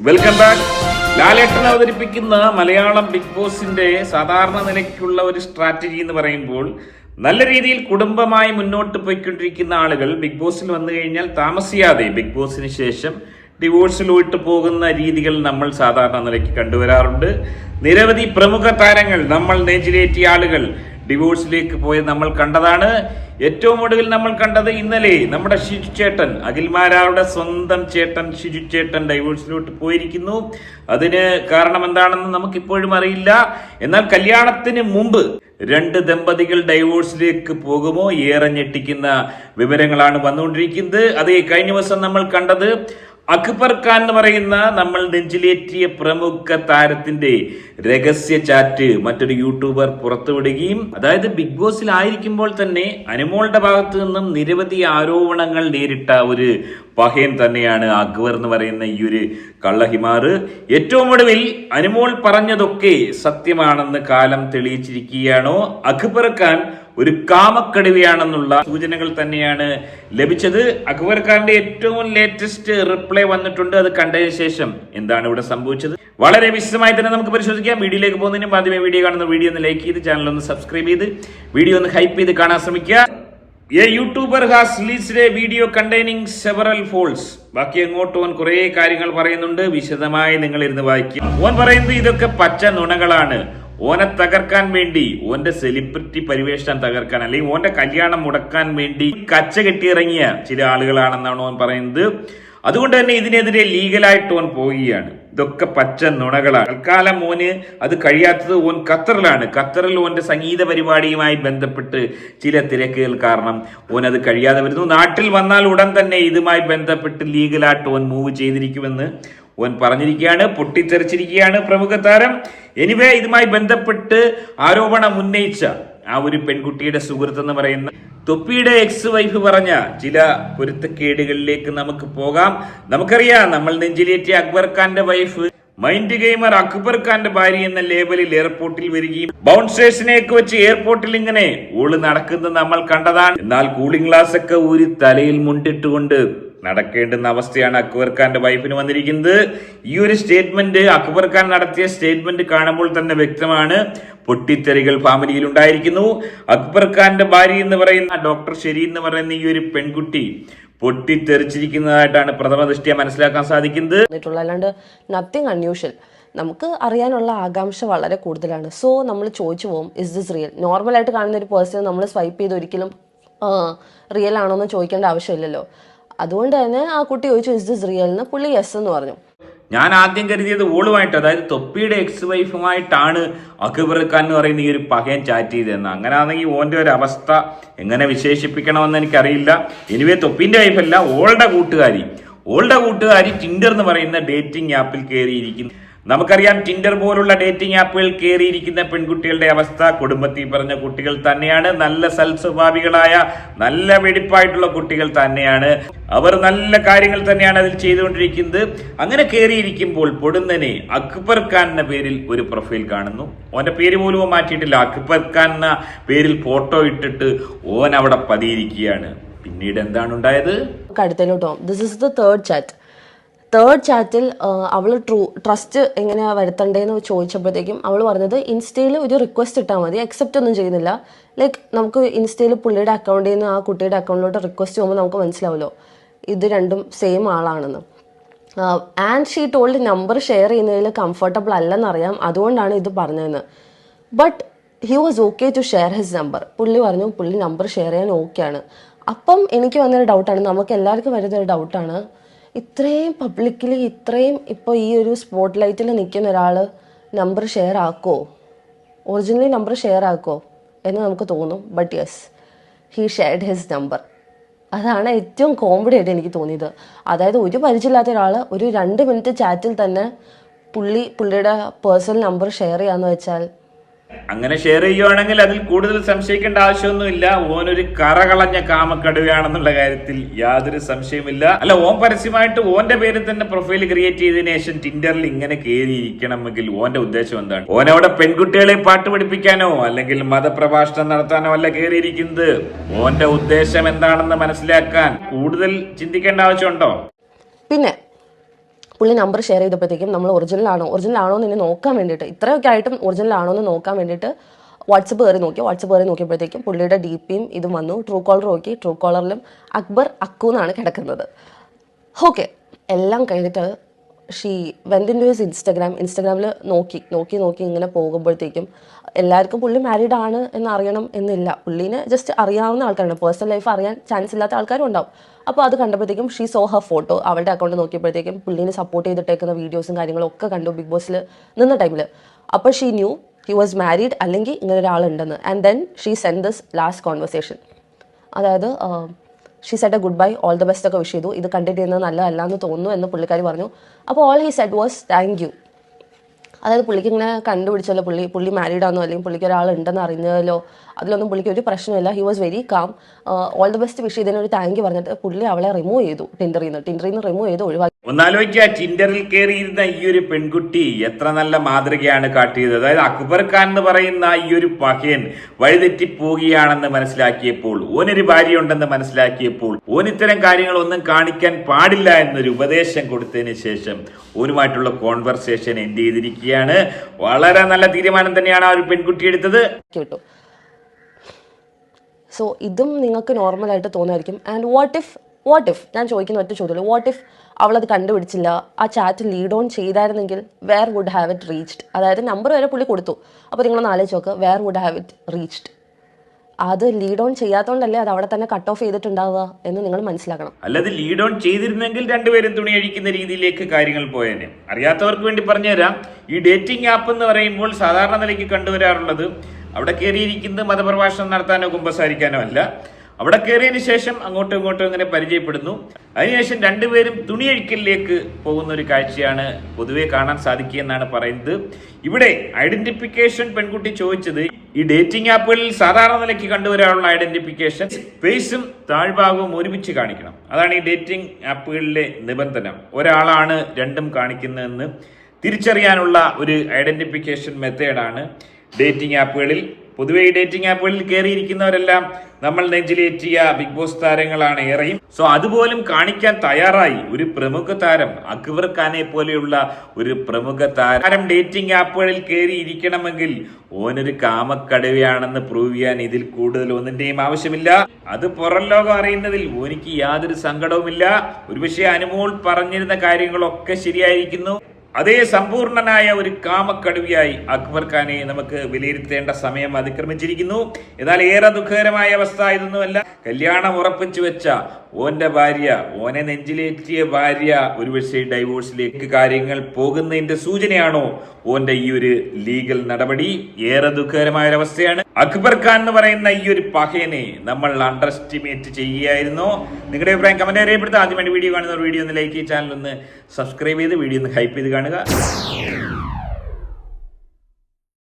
Welcome back ലാലേട്ടൻ അവതരിപ്പിക്കുന്ന Malayalam big ബോസിന്റെ സാധാരണ നിലയ്ക്കുള്ള ഒരു സ്ട്രാറ്റജി എന്ന് പറയുമ്പോൾ നല്ല രീതിയിൽ കുടുംബമായി മുന്നോട്ട് പോയിക്കൊണ്ടിരിക്കുന്ന ആളുകൾ ബിഗ് ബോസിൽ വന്നു കഴിഞ്ഞാൽ താമസിയാതെ ബിഗ് ബോസിന് ശേഷം ഡിവോഴ്സിലോട്ട് പോകുന്ന രീതികൾ നമ്മൾ സാധാരണ നിലയ്ക്ക് കണ്ടുവരാറുണ്ട്. നിരവധി പ്രമുഖ താരങ്ങൾ നമ്മൾ നെഞ്ചിലേറ്റിയ ആളുകൾ ഡിവോഴ്സിലേക്ക് പോയത് നമ്മൾ കണ്ടതാണ്. ഏറ്റവും ഒടുവിൽ നമ്മൾ കണ്ടത് ഇന്നലെ നമ്മുടെ ഷിജു ചേട്ടൻ അഖിൽമാരാരുടെ സ്വന്തം ചേട്ടൻ ഷിജു ചേട്ടൻ ഡൈവോഴ്സിലോട്ട് പോയിരിക്കുന്നു. അതിന് കാരണം എന്താണെന്ന് നമുക്കിപ്പോഴും അറിയില്ല. എന്നാൽ കല്യാണത്തിന് മുമ്പ് രണ്ട് ദമ്പതികൾ ഡൈവോഴ്സിലേക്ക് പോകുമോ? ഏറെ ഞെട്ടിക്കുന്ന വിവരങ്ങളാണ് വന്നുകൊണ്ടിരിക്കുന്നത്. അതേ കഴിഞ്ഞ ദിവസം നമ്മൾ കണ്ടത് അക്ബർ ഖാൻ എന്ന് പറയുന്ന നമ്മൾ നെഞ്ചിലേറ്റിയ പ്രമുഖ താരത്തിന്റെ രഹസ്യ ചാറ്റ് മറ്റൊരു യൂട്യൂബർ പുറത്തുവിടുകയും അതായത് ബിഗ് ബോസിൽ ആയിരിക്കുമ്പോൾ തന്നെ അനുമോളുടെ ഭാഗത്തു നിന്നും നിരവധി ആരോപണങ്ങൾ നേരിട്ട ഒരു പഹയൻ തന്നെയാണ് അക്ബർ എന്ന് പറയുന്ന ഈ ഒരു കള്ളഹിമാർ. ഏറ്റവും ഒടുവിൽ അനുമോൾ പറഞ്ഞതൊക്കെ സത്യമാണെന്ന് കാലം തെളിയിച്ചിരിക്കുകയാണോ? അക്ബർ ഖാൻ ഒരു കാമക്കടുവയാണെന്നുള്ള സൂചനകൾ തന്നെയാണ് ലഭിച്ചത്. അക്ബർ ഖാന്റെ ഏറ്റവും ലേറ്റസ്റ്റ് റിപ്ലൈ വന്നിട്ടുണ്ട് അത് കണ്ടതിന് ശേഷം എന്താണ് ഇവിടെ സംഭവിച്ചത്? വളരെ വിശദമായി തന്നെ നമുക്ക് പരിശോധിക്കാം. വീഡിയോയിലേക്ക് പോകുന്നതിനും ആദ്യമേ വീഡിയോ കാണുന്ന വീഡിയോ ഒന്ന് ലൈക്ക് ചെയ്ത് ചാനൽ ഒന്ന് സബ്സ്ക്രൈബ് ചെയ്ത് വീഡിയോ ഒന്ന് ഹൈപ്പ് ചെയ്ത് കാണാൻ ശ്രമിക്കുക. A YouTuber has released a video containing several false ബാക്കി അങ്ങോട്ട് ഓൻ കുറെ കാര്യങ്ങൾ പറയുന്നുണ്ട്. വിശദമായി നിങ്ങൾ ഇരുന്ന് വായിക്കും. ഓൻ പറയുന്നത് ഇതൊക്കെ പച്ച നുണകളാണ്. ഓനെ തകർക്കാൻ വേണ്ടി ഓന്റെ സെലിബ്രിറ്റി പരിവേഷണം തകർക്കാൻ അല്ലെങ്കിൽ ഓന്റെ കല്യാണം മുടക്കാൻ വേണ്ടി കച്ച കെട്ടിയിറങ്ങിയ ചില ആളുകളാണെന്നാണ് ഓൻ പറയുന്നത്. അതുകൊണ്ട് തന്നെ ഇതിനെതിരെ ലീഗലായിട്ട് ഓൻ പോവുകയാണ്. ഇതൊക്കെ പച്ച നുണകളാണ് തൽക്കാലം ഓന് അത് കഴിയാത്തത് ഓൻ ഖത്തറിലാണ്. ഖത്തറിൽ ഓന്റെ സംഗീത പരിപാടിയുമായി ബന്ധപ്പെട്ട് ചില തിരക്കുകൾ കാരണം ഓൻ അത് കഴിയാതെ വരുന്നു. നാട്ടിൽ വന്നാൽ ഉടൻ തന്നെ ഇതുമായി ബന്ധപ്പെട്ട് ലീഗലായിട്ട് ഓൻ മൂവ് ചെയ്തിരിക്കുമെന്ന് ഓൻ പറഞ്ഞിരിക്കുകയാണ്. പൊട്ടിത്തെറിച്ചിരിക്കുകയാണ് പ്രമുഖ താരം. എനിവേ ഇതുമായി ബന്ധപ്പെട്ട് ആരോപണം ഉന്നയിച്ച ആ ഒരു പെൺകുട്ടിയുടെ സുഹൃത്ത് എന്ന് പറയുന്ന തൊപ്പിയുടെ എക്സ് വൈഫ് പറഞ്ഞ ചില പൊരുത്തക്കേടുകളിലേക്ക് നമുക്ക് പോകാം. നമുക്കറിയാം നമ്മൾ നെഞ്ചിലേറ്റിയ അക്ബർ ഖാന്റെ വൈഫ് മൈൻഡ് ഗെയിമർ അക്ബർ ഖാന്റെ ഭാര്യ എന്ന ലേബലിൽ എയർപോർട്ടിൽ വരികയും ബൗൺസേഴ്സിനെയൊക്കെ വെച്ച് എയർപോർട്ടിൽ ഇങ്ങനെ ഓൾ നടക്കുന്നത് നമ്മൾ കണ്ടതാണ്. എന്നാൽ കൂളിംഗ് ഗ്ലാസ് ഒക്കെ ഊരി തലയിൽ മുണ്ടിട്ടുകൊണ്ട് നടക്കേണ്ടുന്ന അവസ്ഥയാണ് അക്ബർ ഖാന്റെ വൈഫിന് വന്നിരിക്കുന്നത്. ഈ ഒരു സ്റ്റേറ്റ്മെന്റ് അക്ബർ ഖാൻ നടത്തിയ സ്റ്റേറ്റ്മെന്റ് കാണുമ്പോൾ തന്നെ വ്യക്തമാണ്. പൊട്ടിത്തെറികൾ ഫാമിലിയിൽ ഉണ്ടായിരിക്കുന്നു. അക്ബർ ഖാന്റെ ഭാര്യ എന്ന് പറയുന്ന ഡോക്ടർ ഷെരി എന്ന് പറയുന്ന ഈ ഒരു പെൺകുട്ടി പൊട്ടിത്തെറിച്ചിരിക്കുന്നതായിട്ടാണ് പ്രഥമ ദൃഷ്ടിയ മനസ്സിലാക്കാൻ സാധിക്കുന്നത്. അല്ലാണ്ട് നത്തിങ് അൺയൂഷ്വൽ നമുക്ക് അറിയാനുള്ള ആകാംക്ഷ വളരെ കൂടുതലാണ്. സോ നമ്മൾ ചോദിച്ചു പോകും ഇസ് ദിസ് റിയൽ നോർമൽ ആയിട്ട് കാണുന്ന ഒരു പേഴ്സൺ നമ്മൾ സ്വൈപ്പ് ചെയ്ത് ഒരിക്കലും റിയൽ ആണോ എന്ന് ചോദിക്കേണ്ട ആവശ്യമില്ലല്ലോ. അതുകൊണ്ട് തന്നെ ആ കുട്ടി ചോദിച്ചു ഇസ് ദിസ് റിയൽ എന്ന് പുള്ളി യെസ് എന്ന് പറഞ്ഞു. ഞാൻ ആദ്യം കരുതിയത് ഓളുമായിട്ട് അതായത് തൊപ്പിയുടെ എക്സ് വൈഫുമായിട്ടാണ് അക്ബർ ഖാൻ എന്ന് പറയുന്ന ഈ ഒരു പകയൻ ചാറ്റ് ചെയ്തതെന്ന്. അങ്ങനെ ആണെങ്കിൽ ഓന്റെ ഒരു അവസ്ഥ എങ്ങനെ വിശേഷിപ്പിക്കണമെന്ന് എനിക്കറിയില്ല. എനിവേ തൊപ്പിന്റെ വൈഫല്ല ഓളുടെ കൂട്ടുകാരി. ഓളുടെ കൂട്ടുകാരി ടിൻഡർ എന്ന് പറയുന്ന ഡേറ്റിംഗ് ആപ്പിൽ കയറിയിരിക്കുന്നു നമുക്കറിയാം ടിൻഡർ പോലുള്ള ഡേറ്റിംഗ് ആപ്പുകൾ കയറിയിരിക്കുന്ന പെൺകുട്ടികളുടെ അവസ്ഥ. കുടുംബത്തിൽ പറഞ്ഞ കുട്ടികൾ തന്നെയാണ്. നല്ല സൽസ്വഭാവികളായ നല്ല വെടിപ്പായിട്ടുള്ള കുട്ടികൾ തന്നെയാണ്. അവർ നല്ല കാര്യങ്ങൾ തന്നെയാണ് അതിൽ ചെയ്തുകൊണ്ടിരിക്കുന്നത്. അങ്ങനെ കയറിയിരിക്കുമ്പോൾ പൊടുന്നനെ അക്ബർ ഖാൻ എന്ന പേരിൽ ഒരു പ്രൊഫൈൽ കാണുന്നു. ഓന്റെ പേര് പോലും മാറ്റിയിട്ടില്ല. അക്ബർ ഖാൻ എന്ന പേരിൽ ഫോട്ടോ ഇട്ടിട്ട് ഓൻ അവിടെ പതിയിരിക്കുകയാണ്. പിന്നീട് എന്താണ് ഉണ്ടായത്? നമുക്ക് അടുത്തതിലോട്ട് this is the third chat third ചാറ്റിൽ അവൾ ട്രൂ ട്രസ്റ്റ് എങ്ങനെയാണ് വരുത്തണ്ടേന്ന് ചോദിച്ചപ്പോഴത്തേക്കും അവൾ പറഞ്ഞത് ഇൻസ്റ്റയിൽ ഒരു റിക്വസ്റ്റ് ഇട്ടാൽ മതി അക്സെപ്റ്റ് ഒന്നും ചെയ്യുന്നില്ല. ലൈക്ക് നമുക്ക് ഇൻസ്റ്റയിൽ പുള്ളിയുടെ അക്കൗണ്ടിൽ നിന്ന് ആ കുട്ടിയുടെ അക്കൗണ്ടിലോട്ട് റിക്വസ്റ്റ് ചെയ്യുമ്പോൾ നമുക്ക് മനസ്സിലാവുമല്ലോ ഇത് രണ്ടും സെയിം ആളാണെന്ന്. And she told number share ചെയ്യുന്നതിൽ കംഫർട്ടബിൾ അല്ലെന്നറിയാം അതുകൊണ്ടാണ് ഇത് പറഞ്ഞതെന്ന്. But he was okay to share his number പുള്ളി പറഞ്ഞു പുള്ളി നമ്പർ ഷെയർ ചെയ്യാൻ ഓക്കെയാണ് അപ്പം എനിക്ക് വന്നൊരു ഡൗട്ടാണ് നമുക്ക് എല്ലാവർക്കും വരുന്നൊരു ഡൗട്ടാണ് ഇത്രയും പബ്ലിക്കലി ഇത്രയും ഇപ്പോൾ ഈ ഒരു സ്പോട്ട് ലൈറ്റിൽ നിൽക്കുന്ന ഒരാൾ നമ്പർ ഷെയർ ആക്കുമോ ഒറിജിനലി നമ്പർ ഷെയർ ആക്കുമോ എന്ന് നമുക്ക് തോന്നും. But yes he shared his number അതാണ് ഏറ്റവും കോമഡി ആയിട്ട് എനിക്ക് തോന്നിയത്. അതായത് ഒരു പരിചയമില്ലാത്ത ഒരാൾ ഒരു രണ്ട് മിനിറ്റ് ചാറ്റിൽ തന്നെ പുള്ളി പുള്ളിയുടെ പേഴ്സണൽ നമ്പർ ഷെയർ ചെയ്യാന്ന് വെച്ചാൽ അങ്ങനെ ഷെയർ ചെയ്യുവാണെങ്കിൽ അതിൽ കൂടുതൽ സംശയിക്കേണ്ട ആവശ്യമൊന്നുമില്ല. ഓനൊരു കറകളഞ്ഞ കാമക്കടുവയാണെന്നുള്ള കാര്യത്തിൽ യാതൊരു സംശയമില്ല അല്ല ഓൻ പരസ്യമായിട്ട് ഓന്റെ പേരിൽ തന്നെ പ്രൊഫൈൽ ക്രിയേറ്റ് ചെയ്തതിനു ശേഷം ടിൻഡറിൽ ഇങ്ങനെ കയറിയിരിക്കണമെങ്കിൽ ഓന്റെ ഉദ്ദേശം എന്താണ്? ഓനവിടെ പെൺകുട്ടികളെ പാട്ട് പഠിപ്പിക്കാനോ അല്ലെങ്കിൽ മതപ്രഭാഷണം നടത്താനോ അല്ല കയറിയിരിക്കുന്നത്. ഓന്റെ ഉദ്ദേശം എന്താണെന്ന് മനസ്സിലാക്കാൻ കൂടുതൽ ചിന്തിക്കേണ്ട ആവശ്യമുണ്ടോ? പിന്നെ പുള്ളി നമ്പർ ഷെയർ ചെയ്തപ്പോഴത്തേക്കും നമ്മൾ ഒറിജിനൽ ആണോ? ഒറിജിനൽ ആണോ എന്ന് നോക്കാൻ വേണ്ടിയിട്ട് ഇത്രയൊക്കെ ആയിട്ടും ഒറിജിനൽ ആണോ എന്ന് നോക്കാൻ വേണ്ടിയിട്ട് വാട്സപ്പ് കയറി നോക്കി. വാട്സപ്പ് കയറി നോക്കിയപ്പോഴത്തേക്കും പുള്ളിയുടെ ഡി പിയും ഇതും വന്നു. ട്രൂ കോളർ നോക്കി. ട്രൂ കോളറിലും അക്ബർ അക്കു എന്നാണ് കിടക്കുന്നത്. ഓക്കെ എല്ലാം കഴിഞ്ഞിട്ട് she went into his Instagram ഇൻസ്റ്റഗ്രാമിൽ നോക്കി നോക്കി നോക്കി ഇങ്ങനെ പോകുമ്പോഴത്തേക്കും എല്ലാവർക്കും പുള്ളി മാരീഡ് ആണ് എന്ന് അറിയണം എന്നില്ല. പുള്ളീനെ ജസ്റ്റ് അറിയാവുന്ന ആൾക്കാരാണ്. പേഴ്സണൽ ലൈഫ് അറിയാൻ ചാൻസ് ഇല്ലാത്ത ആൾക്കാരും ഉണ്ടാവും. അപ്പോൾ അത് കണ്ടപ്പോഴത്തേക്കും ഷീ സോ ഹർ ഫോട്ടോ അവളുടെ അക്കൗണ്ട് നോക്കിയപ്പോഴത്തേക്കും പുള്ളീനെ സപ്പോർട്ട് ചെയ്തിട്ടേക്കുന്ന വീഡിയോസും കാര്യങ്ങളും ഒക്കെ കണ്ടു ബിഗ് ബോസിൽ നിന്ന ടൈമിൽ അപ്പോൾ she knew he was married അല്ലെങ്കിൽ ഇങ്ങനെ ഒരാളുണ്ടെന്ന്. And then she sent this last conversation അതായത് she said a goodbye all the best ഒക്കെ വിഷ് ചെയ്തു. ഇത് കണ്ടിട്ട് ചെയ്യുന്നത് നല്ലതല്ല എന്ന് തോന്നുന്നു എന്ന് പുള്ളിക്കാരി പറഞ്ഞു. അപ്പോൾ all he said was thank you അതായത് പുള്ളിക്ക് ഇങ്ങനെ കണ്ടുപിടിച്ചല്ലോ പുള്ളി പുള്ളി ആണോ അല്ലെങ്കിൽ പുള്ളിക്ക് ഒരാൾ ഉണ്ടെന്ന് അറിഞ്ഞതിലോ അതിലൊന്നും പുള്ളിക്ക് ഒരു പ്രശ്നമില്ല. He was very calm all the best wish ഇതിന് ഒരു താങ്ക് യു പറഞ്ഞിട്ട് പുള്ളി അവളെ റിമൂവ് ചെയ്തു ടിൻഡറിൽ നിന്ന് ടിൻഡറിൽ നിന്ന് റിമൂവ് ചെയ്ത് ഒഴിവാക്കി. ഒന്നാലോചിക്കുക ടിൻഡറിൽ കയറിയിരുന്ന ഈ ഒരു പെൺകുട്ടി എത്ര നല്ല മാതൃകയാണ് കാട്ടിയത്. അതായത് അക്ബർ ഖാൻ എന്ന് പറയുന്ന ഈ ഒരു പഹയൻ വഴിതെറ്റി പോവുകയാണെന്ന് മനസ്സിലാക്കിയപ്പോൾ ഓനൊരു ഭാര്യ ഉണ്ടെന്ന് മനസ്സിലാക്കിയപ്പോൾ ഓൻ ഇത്തരം കാര്യങ്ങളൊന്നും കാണിക്കാൻ പാടില്ല എന്നൊരു ഉപദേശം കൊടുത്തതിന് ശേഷം ഓനുമായിട്ടുള്ള കോൺവെർസേഷൻ എൻഡ് ചെയ്തിരിക്കുകയാണ് വളരെ നല്ല തീരുമാനം തന്നെയാണ് ആ ഒരു പെൺകുട്ടി എടുത്തത്. കേട്ടോ. സോ ഇതും നിങ്ങൾക്ക് നോർമലായിട്ട് തോന്നായിരിക്കും and what if what if ഞാൻ ചോദിക്കുന്ന ഒറ്റ ചോദ്യമുള്ളൂ. വാട്ട് ഇഫ് അവളത് കണ്ടുപിടിച്ചില്ല? ആ chat lead on ചെയ്തായിരുന്നെങ്കിൽ where would have it reached അതായത് നമ്പർ വരെ പുള്ളി കൊടുത്തു. അപ്പോൾ നിങ്ങളൊന്ന് ആലോചിച്ച് നോക്ക് where would have it reached അത് ലീഡ് ഓൺ ചെയ്യാത്തോണ്ടല്ലേ അത് അവിടെ തന്നെ കട്ട് ഓഫ് ചെയ്തിട്ടുണ്ടാവുക എന്ന് നിങ്ങൾ മനസ്സിലാക്കണം. അല്ലാതെ ലീഡ് ഓൺ ചെയ്തിരുന്നെങ്കിൽ രണ്ടുപേരും തുണി അഴിക്കുന്ന രീതിയിലേക്ക് കാര്യങ്ങൾ പോയേനെ. അറിയാത്തവർക്ക് വേണ്ടി പറഞ്ഞുതരാം. ഈ ഡേറ്റിംഗ് ആപ്പ് എന്ന് പറയുമ്പോൾ സാധാരണ നിലയ്ക്ക് കണ്ടുവരാറുള്ളത് അവിടെ കയറിയിരിക്കുന്നത് മതപ്രഭാഷണം നടത്താനോ കുമ്പസാരിക്കാനോ അല്ല. അവിടെ കയറിയതിന് ശേഷം അങ്ങോട്ടും ഇങ്ങോട്ടും ഇങ്ങനെ പരിചയപ്പെടുന്നു. അതിനുശേഷം രണ്ടുപേരും തുണിയഴിക്കലിലേക്ക് പോകുന്ന ഒരു കാഴ്ചയാണ് പൊതുവെ കാണാൻ സാധിക്കുക എന്നാണ് പറയുന്നത്. ഇവിടെ ഐഡന്റിഫിക്കേഷൻ പെൺകുട്ടി ചോദിച്ചത് ഈ ഡേറ്റിംഗ് ആപ്പുകളിൽ സാധാരണ നിലയ്ക്ക് കണ്ടുവരാനുള്ള ഐഡന്റിഫിക്കേഷൻ ഫേസും താഴ്ഭാഗവും ഒരുമിച്ച് കാണിക്കണം. അതാണ് ഈ ഡേറ്റിംഗ് ആപ്പുകളിലെ നിബന്ധന. ഒരാളാണ് രണ്ടും കാണിക്കുന്നതെന്ന് തിരിച്ചറിയാനുള്ള ഒരു ഐഡന്റിഫിക്കേഷൻ മെത്തേഡാണ് ഡേറ്റിംഗ് ആപ്പുകളിൽ പൊതുവെ ഈ ഡേറ്റിംഗ് ആപ്പുകളിൽ കയറിയിരിക്കുന്നവരെല്ലാം നമ്മൾ നെഞ്ചിലേറ്റിയ ബിഗ് ബോസ് താരങ്ങളാണ് ഏറെയും. സോ അതുപോലും കാണിക്കാൻ തയ്യാറായി ഒരു പ്രമുഖ താരം അക്ബർ ഖാനെ പോലെയുള്ള ഒരു പ്രമുഖ താരം. ഡേറ്റിംഗ് ആപ്പുകളിൽ കയറി ഇരിക്കണമെങ്കിൽ ഓനൊരു കാമക്കടവയാണെന്ന് പ്രൂവ് ചെയ്യാൻ ഇതിൽ കൂടുതൽ ഒന്നിന്റെയും ആവശ്യമില്ല. അത് പുറം ലോകം അറിയുന്നതിൽ ഓനിക്ക് യാതൊരു സങ്കടവുമില്ല. ഒരുപക്ഷെ അനുമോൾ പറഞ്ഞിരുന്ന കാര്യങ്ങളൊക്കെ ശരിയായിരിക്കുന്നു. അതേ സമ്പൂർണനായ ഒരു കാമക്കടുവിയായി അക്ബർ ഖാനെ നമുക്ക് വിലയിരുത്തേണ്ട സമയം അതിക്രമിച്ചിരിക്കുന്നു. എന്നാൽ ഏറെ ദുഃഖകരമായ അവസ്ഥ ഇതൊന്നുമല്ല. കല്യാണം ഉറപ്പിച്ചു വെച്ച ഓന്റെ ഭാര്യ ഓനെ നെഞ്ചിലേറ്റിയ ഭാര്യ ഒരുപക്ഷെ ഡൈവോഴ്സിലേക്ക് കാര്യങ്ങൾ പോകുന്നതിന്റെ സൂചനയാണോ ഓന്റെ ഈ ഒരു ലീഗൽ നടപടി? ഏറെ ദുഃഖകരമായ ഒരു അവസ്ഥയാണ്. അക്ബർ ഖാൻ എന്ന് പറയുന്ന ഈ ഒരു പഹയനെ നമ്മൾ അണ്ടർ എസ്റ്റിമേറ്റ് ചെയ്യുകയായിരുന്നു. നിങ്ങളുടെ അഭിപ്രായം കമന്റ് അറിയപ്പെടുത്തുക ആദ്യമായിട്ട് വീഡിയോ കാണുന്ന വീഡിയോ ഒന്ന് ലൈക്ക് ചാനൽ ഒന്ന് സബ്സ്ക്രൈബ് ചെയ്ത് വീഡിയോ ഒന്ന് ഹൈപ്പ് ചെയ്ത് కనుక